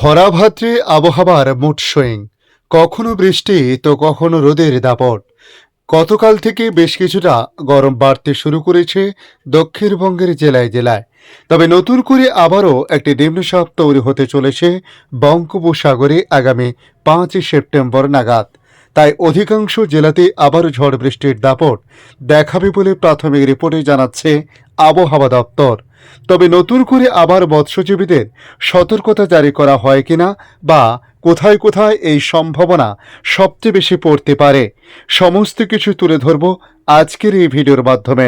খরাভাদ্রে আবহাওয়ার mood swing. কখনো বৃষ্টি, তো কখনো রোদের দাপট। গতকাল থেকে বেশ কিছুটা গরম বাড়তে শুরু করেছে দক্ষিণবঙ্গের জেলায় জেলায়। তবে নতুন করে আবারও একটি নিম্নচাপ তৈরি হতে চলেছে বঙ্গোপসাগরে আগামী পাঁচই সেপ্টেম্বর নাগাদ। তাই অধিকাংশ জেলাতে আবারও ঝড় বৃষ্টির দাপট দেখাবে বলে প্রাথমিক রিপোর্টে জানাচ্ছে আবহাওয়া দপ্তর। তবে নতুন করে আবার মৎস্যজীবীদের সতর্কতা জারি করা হয় কিনা বা কোথায় কোথায় এই সম্ভাবনা সবচেয়ে বেশি পড়তে পারে, সমস্ত কিছু তুলে ধরব আজকের এই ভিডিওর মাধ্যমে।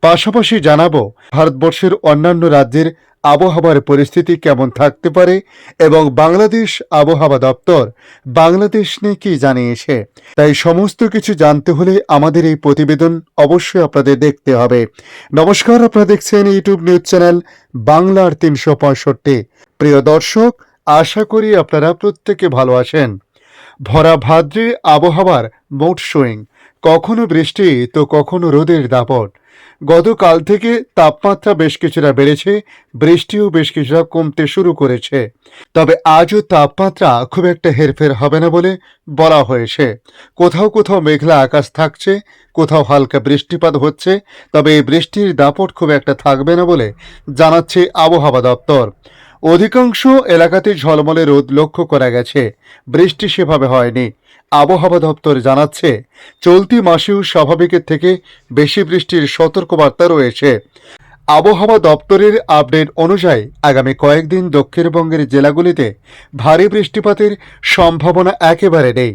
পাশাপাশি জানাব, ভারতবর্ষের অন্যান্য রাজ্যের আবহাওয়ার পরিস্থিতি কেমন থাকতে পারে এবং বাংলাদেশ আবহাওয়া দপ্তর বাংলাদেশ নিয়ে কি জানিয়েছে? তাই সমস্ত কিছু জানতে হলে আমাদের এই প্রতিবেদন অবশ্যই আপনাদের দেখতে হবে। নমস্কার, আপনারা দেখছেন ইউটিউব নিউজ চ্যানেল বাংলার তিনশো পঁয়ষট্টি। প্রিয় দর্শক, আশা করি আপনারা প্রত্যেকে ভালো আছেন। ভরা ভাদ্রে আবহাওয়ার মোট সুইং। কখনো বৃষ্টি তো কখনো রোদের দাপট। গতকাল থেকে তাপমাত্রা বেশ কিছুটা বেড়েছে, বৃষ্টিও বেশ কিছুটা কমতে শুরু করেছে। তবে আজও তাপমাত্রা খুব একটা হেরফের হবে না বলে বলা হয়েছে। কোথাও কোথাও মেঘলা আকাশ থাকছে, কোথাও হালকা বৃষ্টিপাত হচ্ছে, তবে এই বৃষ্টির দাপট খুব একটা থাকবে না বলে জানাচ্ছে আবহাওয়া দপ্তর। অধিকাংশ এলাকাতে ঝলমলে রোদ লক্ষ্য করা গেছে। বৃষ্টি সেভাবে হয়নি। আবহাওয়া দপ্তর জানাচ্ছে, চলতি মাসেও স্বাভাবিকের থেকে বেশি বৃষ্টির সতর্কবার্তা রয়েছে। আবহাওয়া দপ্তরের আপডেট অনুযায়ী আগামী কয়েকদিন দক্ষিণবঙ্গের জেলাগুলিতে ভারী বৃষ্টিপাতের সম্ভাবনা একেবারে নেই।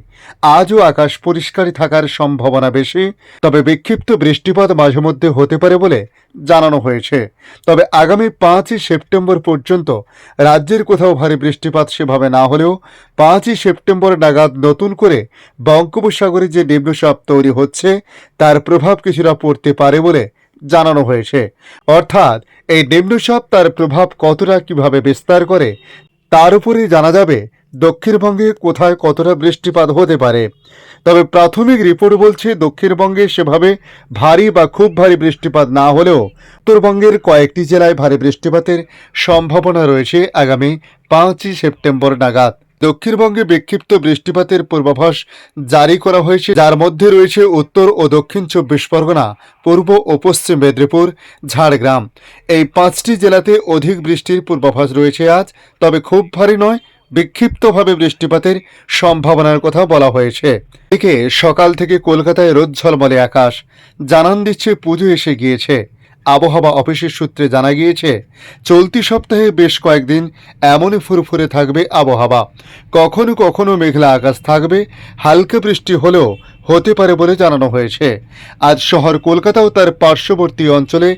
আজও আকাশ পরিষ্কারই থাকার সম্ভাবনা বেশি, তবে বিক্ষিপ্ত বৃষ্টিপাত মাঝে মধ্যে হতে পারে বলে জানানো হয়েছে। তবে আগামী পাঁচই সেপ্টেম্বর পর্যন্ত রাজ্যের কোথাও ভারী বৃষ্টিপাত সেভাবে না হলেও পাঁচই সেপ্টেম্বর নাগাদ নতুন করে বঙ্গোপসাগরে যে নিম্নচাপ তৈরি হচ্ছে, তার প্রভাব কিছুটা পড়তে পারে বলে জানানো হয়েছে। অর্থাৎ, এই নিম্নচাপ তার প্রভাব কতটা কীভাবে বিস্তার করে, তার উপরেই জানা যাবে দক্ষিণবঙ্গে কোথায় কতটা বৃষ্টিপাত হতে পারে। তবে প্রাথমিক রিপোর্ট বলছে, দক্ষিণবঙ্গে সেভাবে ভারী বা খুব ভারী বৃষ্টিপাত না হলেও উত্তরবঙ্গের কয়েকটি জেলায় ভারী বৃষ্টিপাতের সম্ভাবনা রয়েছে আগামী পাঁচই সেপ্টেম্বর নাগাদ। দক্ষিণবঙ্গে বিক্ষিপ্ত বৃষ্টিপাতের পূর্বাভাস জারি করা হয়েছে। যার মধ্যে রয়েছে উত্তর ও দক্ষিণ চব্বিশ পরগনা, পূর্ব ও পশ্চিম মেদিনীপুর, ঝাড়গ্রাম। এই পাঁচটি জেলাতে অধিক বৃষ্টির পূর্বাভাস রয়েছে আজ, তবে খুব ভারী নয়, বিক্ষিপ্তভাবে বৃষ্টিপাতের সম্ভাবনার কথা বলা হয়েছে। এদিকে সকাল থেকে কলকাতায় রোদ ঝলমলে আকাশ। জানান দিচ্ছে পুজো এসে গিয়েছে। আবহাওয়া অফিসের সূত্রে জানা গিয়েছে, চলতি সপ্তাহে বেশ কয়েকদিন এমনই ফুরফুরে থাকবে আবহাওয়া। কখনো কখনো মেঘলা আকাশ থাকবে, হালকা বৃষ্টি হলেও হতে পারে বলে জানানো হয়েছে। আজ শহর কলকাতা ও তার পার্শ্ববর্তী অঞ্চলে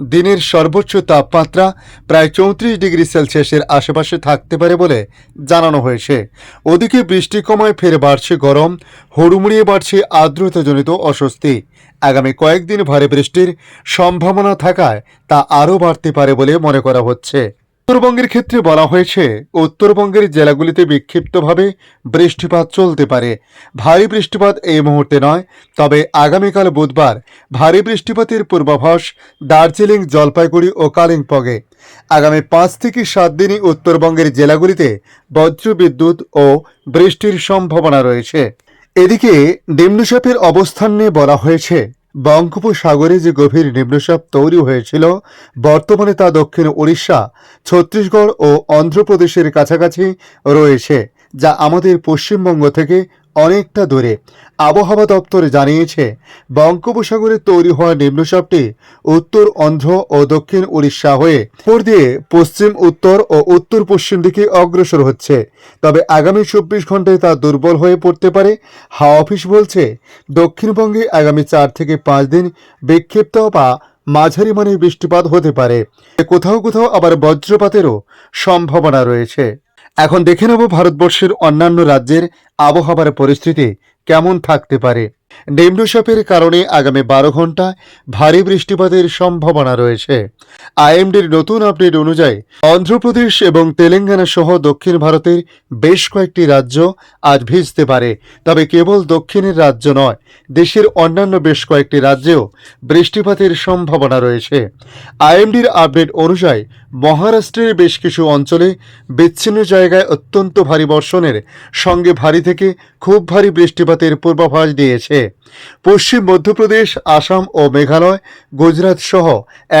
দিনের সর্বোচ্চ তাপমাত্রা প্রায় চৌত্রিশ ডিগ্রি সেলসিয়াসের আশেপাশে থাকতে পারে বলে জানানো হয়েছে। ওদিকে বৃষ্টি কমায় ফের বাড়ছে গরম, হুড়মুড়িয়ে বাড়ছে আর্দ্রতাজনিত অস্বস্তি। আগামী কয়েকদিন ভারী বৃষ্টির সম্ভাবনা থাকায় তা আরও বাড়তে পারে বলে মনে করা হচ্ছে। উত্তরবঙ্গের ক্ষেত্রে বলা হয়েছে, উত্তরবঙ্গের জেলাগুলিতে বিক্ষিপ্তভাবে বৃষ্টিপাত চলতে পারে। ভারী বৃষ্টিপাত এই মুহূর্তে নয়, তবে আগামীকাল বুধবার ভারী বৃষ্টিপাতের পূর্বাভাস দার্জিলিং, জলপাইগুড়ি ও কালিম্পংয়ে। আগামী পাঁচ থেকে সাত দিনই উত্তরবঙ্গের জেলাগুলিতে বজ্রবিদ্যুৎ ও বৃষ্টির সম্ভাবনা রয়েছে। এদিকে নিম্নচাপের অবস্থান নিয়ে বলা হয়েছে বঙ্গোপসাগরে যে গভীর নিম্নচাপ তৈরি হয়েছিল, বর্তমানে তা দক্ষিণ ওড়িশা, ছত্তিশগড় ও অন্ধ্রপ্রদেশের কাছাকাছি রয়েছে, যা আমাদের পশ্চিমবঙ্গ থেকে অনেকটা দূরে। আবহাওয়া দপ্তর জানিয়েছে, বঙ্গোপসাগরে তৈরি হওয়া নিম্নচাপটি উত্তর অন্ধ্র ও দক্ষিণ উড়িষ্যা হয়ে উপর দিয়ে পশ্চিম, উত্তর ও উত্তর পশ্চিম দিকে অগ্রসর হচ্ছে। তবে আগামী চব্বিশ ঘন্টায় তা দুর্বল হয়ে পড়তে পারে। হাওয়া অফিস বলছে, দক্ষিণবঙ্গে আগামী চার থেকে পাঁচ দিন বিক্ষিপ্ত বা মাঝারি মানের বৃষ্টিপাত হতে পারে। কোথাও কোথাও আবার বজ্রপাতেরও সম্ভাবনা রয়েছে। এখন দেখে নেব ভারতবর্ষের অন্যান্য রাজ্যের আবহাওয়ার পরিস্থিতি কেমন থাকতে পারে। নিম্নচাপের কারণে আগামী বারো ঘন্টায় ভারী বৃষ্টিপাতের সম্ভাবনা রয়েছে। আইএমডির নতুন আপডেট অনুযায়ী অন্ধ্রপ্রদেশ এবং তেলেঙ্গানা সহ দক্ষিণ ভারতের বেশ কয়েকটি রাজ্য আজ ভিজতে পারে। তবে কেবল দক্ষিণের রাজ্য নয়, দেশের অন্যান্য বেশ কয়েকটি রাজ্যেও বৃষ্টিপাতের সম্ভাবনা রয়েছে। আইএমডির আপডেট অনুযায়ী মহারাষ্ট্রের বেশ কিছু অঞ্চলে বিচ্ছিন্ন জায়গায় অত্যন্ত ভারী বর্ষণের সঙ্গে ভারী থেকে খুব ভারী বৃষ্টিপাতের পূর্বাভাস দিয়েছে। পশ্চিম মধ্যপ্রদেশ, আসাম ও মেঘালয়, গুজরাট সহ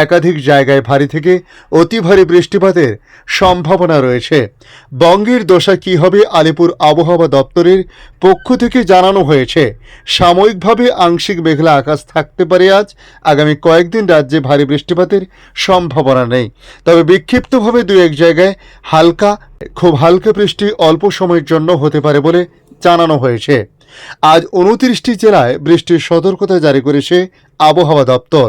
একাধিক জায়গায় ভারী থেকে অতি ভারী বৃষ্টিপাতের সম্ভাবনা রয়েছে। বঙ্গের দশা কী হবে আলিপুর আবহাওয়া দপ্তরের পক্ষ থেকে জানানো হয়েছে। সাময়িকভাবে আংশিক মেঘলা আকাশ থাকতে পারে আজ। আগামী কয়েকদিন রাজ্যে ভারী বৃষ্টিপাতের সম্ভাবনা নেই। তবে বিক্ষিপ্তভাবে দু এক জায়গায় হালকা, খুব হালকা বৃষ্টি অল্প সময়ের জন্য হতে পারে বলে জানানো হয়েছে। আজ উনত্রিশটি জেলায় বৃষ্টির সতর্কতা জারি করেছে আবহাওয়া দপ্তর।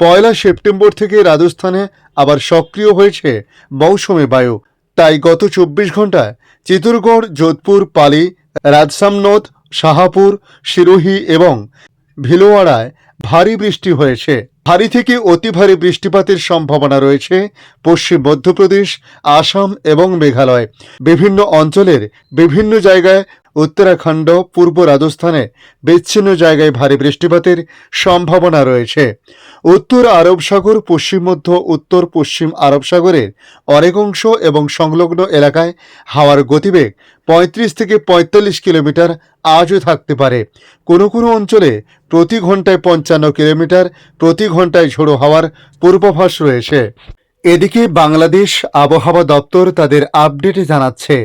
পয়লা সেপ্টেম্বর থেকে রাজস্থানে আবার সক্রিয় হয়েছে মৌসুমী বায়ু। তাই গত চব্বিশ ঘন্টায় চিতুরগড় যোধপুর, পালি রাজসামনদ শাহাপুর সিরোহি এবং ভিলোয়াড়ায় ভারী বৃষ্টি হয়েছে। ভারী থেকে অতি ভারী বৃষ্টিপাতের সম্ভাবনা রয়েছে পশ্চিম মধ্যপ্রদেশ, আসাম এবং মেঘালয়। বিভিন্ন অঞ্চলের বিভিন্ন জায়গায় উত্তরাখণ্ড, পূর্ব রাজস্থানে বিচ্ছিন্ন জায়গায় ভারী বৃষ্টিপাতের সম্ভাবনা রয়েছে। উত্তর আরব সাগর, পশ্চিম মধ্য, উত্তর পশ্চিম আরব সাগরের অনেক অংশ এবং সংলগ্ন এলাকায় হাওয়ার গতিবেগ পঁয়ত্রিশ থেকে পঁয়তাল্লিশ কিলোমিটার আজও থাকতে পারে। কোনো কোনো অঞ্চলে প্রতি ঘন্টায় পঞ্চান্ন কিলোমিটার, প্রতি ঘন্টায় ঝোড়ো হাওয়ার পূর্বাভাস রয়েছে। এদিকে বাংলাদেশ আবহাওয়া দপ্তর তাদের আপডেটে জানাচ্ছে।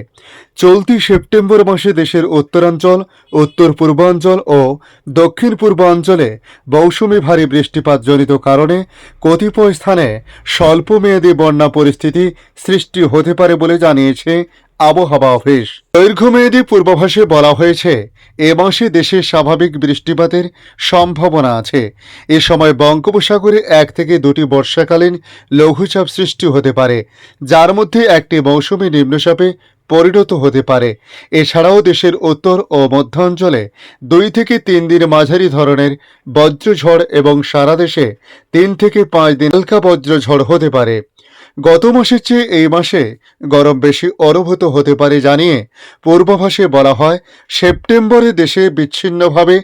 চলতি সেপ্টেম্বর মাসে দেশের উত্তরাঞ্চল, উত্তর পূর্বাঞ্চল ও দক্ষিণ পূর্বাঞ্চলে মৌসুমি ভারী বৃষ্টিপাত বৃষ্টিপাতজনিত কারণে কতিপয় স্থানে স্বল্প মেয়াদী বন্যা পরিস্থিতি সৃষ্টি হতে পারে বলে জানিয়েছে আবহাওয়া অফিস। দীর্ঘমেয়াদী পূর্বাভাসে বলা হয়েছে, এ মাসে দেশে স্বাভাবিক বৃষ্টিপাতের সম্ভাবনা আছে। এ সময় বঙ্গোপসাগরে এক থেকে দুটি বর্ষাকালীন লঘুচাপ সৃষ্টি হতে পারে, যার মধ্যে একটি মৌসুমী নিম্নচাপে পরিণত হতে পারে। এছাড়াও দেশের উত্তর ও মধ্যাঞ্চলে দুই থেকে তিন দিন মাঝারি ধরনের বজ্রঝড় এবং সারা দেশে তিন থেকে পাঁচ দিন হালকা বজ্রঝড় হতে পারে। গত মাসের চেয়ে এই মাসে গরম বেশি অনুভূত হতে পারে জানিয়ে পূর্বাভাসে বলা হয়, সেপ্টেম্বরে দেশে বিচ্ছিন্নভাবে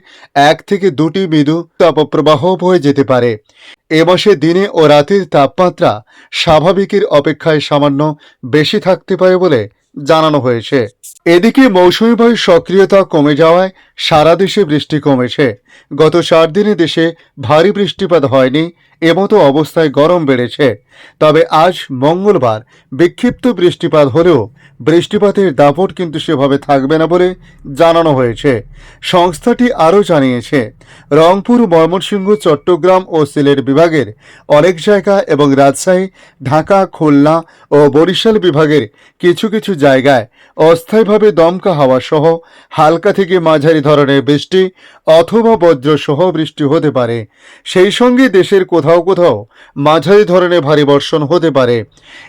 এক থেকে দুটি মৃদু তাপপ্রবাহ বয়ে যেতে পারে। এ মাসে দিনে ও রাতের তাপমাত্রা স্বাভাবিকের অপেক্ষায় সামান্য বেশি থাকতে পারে বলে জানানো হয়েছে। এদিকে মৌসুমী বায়ুর সক্রিয়তা কমে যাওয়ায় সারা দেশে বৃষ্টি কমেছে। গত চার দিনে দেশে ভারী বৃষ্টিপাত হয়নি, এমতো অবস্থায় গরম বেড়েছে। তবে আজ মঙ্গলবার বিক্ষিপ্ত বৃষ্টিপাত হলেও বৃষ্টিপাতের দাপট কিন্তু সেভাবে থাকবে না বলে জানানো হয়েছে। সংস্থাটি আরও জানিয়েছে, রংপুর, ময়মনসিংহ, চট্টগ্রাম ও সিলেট বিভাগের অনেক জায়গা এবং রাজশাহী, ঢাকা, খুলনা ও বরিশাল বিভাগের কিছু কিছু জায়গায় অস্থায়ীভাবে দমকা হাওয়া সহ হালকা থেকে মাঝারি ধরনের বৃষ্টি অথবা বজ্র সহ বৃষ্টি হতে পারে। সেই সঙ্গে দেশের কোথাও কোথাও মাঝারি ধরনের ভারী বর্ষণ হতে পারে।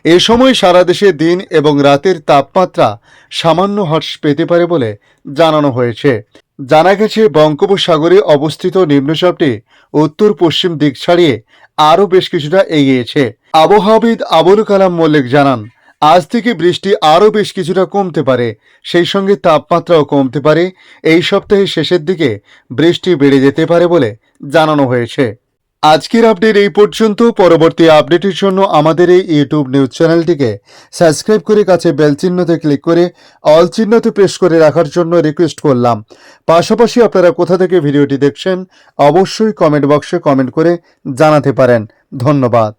এ সময় সারা দেশে দিন এবং রাতের তাপমাত্রা সামান্য হ্রাস পেতে পারে বলে জানানো হয়েছে। জানা গেছে, বঙ্গোপসাগরে অবস্থিত নিম্নচাপটি উত্তর পশ্চিম দিক ছাড়িয়ে আরও বেশ কিছুটা এগিয়েছে। আবহাওয়াবিদ আবুল কালাম মল্লিক জানান আজ থেকে বৃষ্টি আরও বেশ কিছুটা কমতে পারে, সেই সঙ্গে তাপমাত্রাও কমতে পারে। এই সপ্তাহের শেষের দিকে বৃষ্টি বেড়ে যেতে পারে বলে জানানো হয়েছে। আজকের আপডেট এই পর্যন্ত। পরবর্তী আপডেটের জন্য আমাদের এই ইউটিউব নিউজ চ্যানেলটিকে সাবস্ক্রাইব করে কাছে বেল চিহ্নতে ক্লিক করে অল চিহ্নতে প্রেস করে রাখার জন্য রিকোয়েস্ট করলাম। পাশাপাশি আপনারা কোথা থেকে ভিডিওটি দেখছেন, অবশ্যই কমেন্ট বক্সে কমেন্ট করে জানাতে পারেন। ধন্যবাদ।